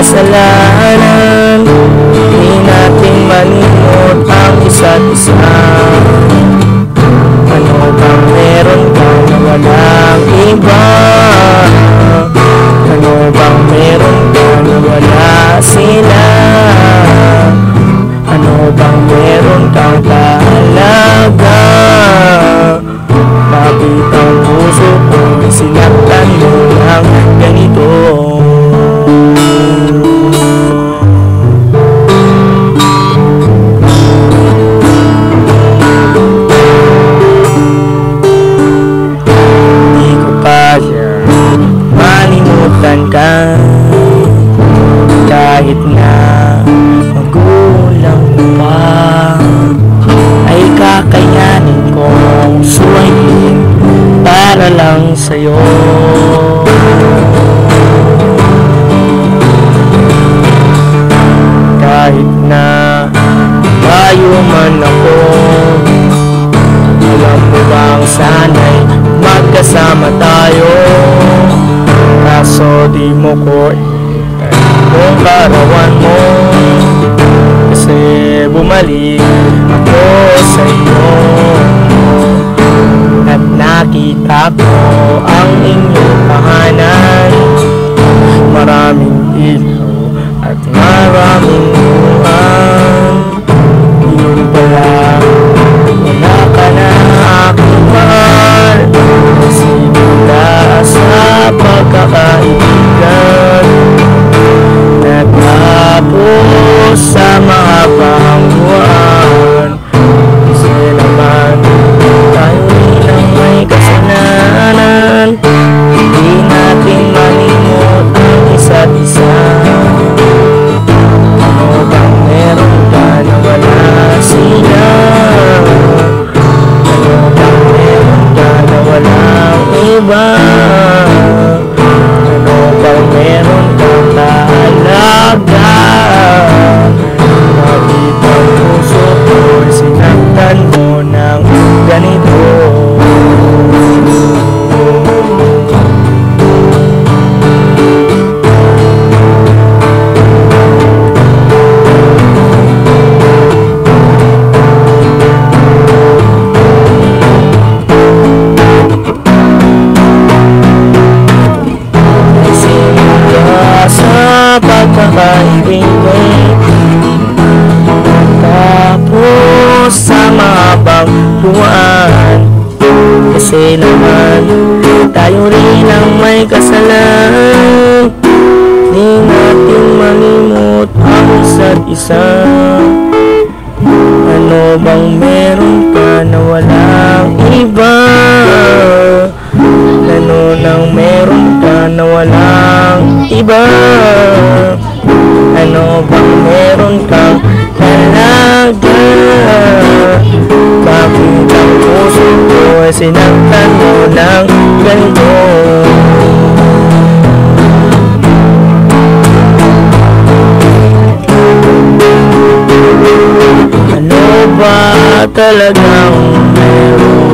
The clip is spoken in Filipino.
kasalanan Di natin malimot ang isa't isa Ano bang meron ka na walang iba? Ano bang meron ka na wala sila? Ano bang meron kang kaalaga? Bakit ang puso ko'y sinaktan mo ng ganito? Malimutan ka. Kahit na magulang pa Ay kakayanin kong suwayin para lang sa'yo. Kahit na layo man ako alam mo bang sana'y magkasama tayo Kaso di mo ko kung karawan mo. Kasi bumalik ako sa iyo At nakita ko walang sa pagkakaibigan Tapos sa mahabang buwan Kasi naman tayo rin ang may kasalanan Di natin malimot ang isa't isa Ano bang meron ka na walang iba? Ano nang meron ka na walang iba? Ano bang meron kang talaga? Bakit ang puso ko ay sinaktan mo ng ganito? Ano ba talagang meron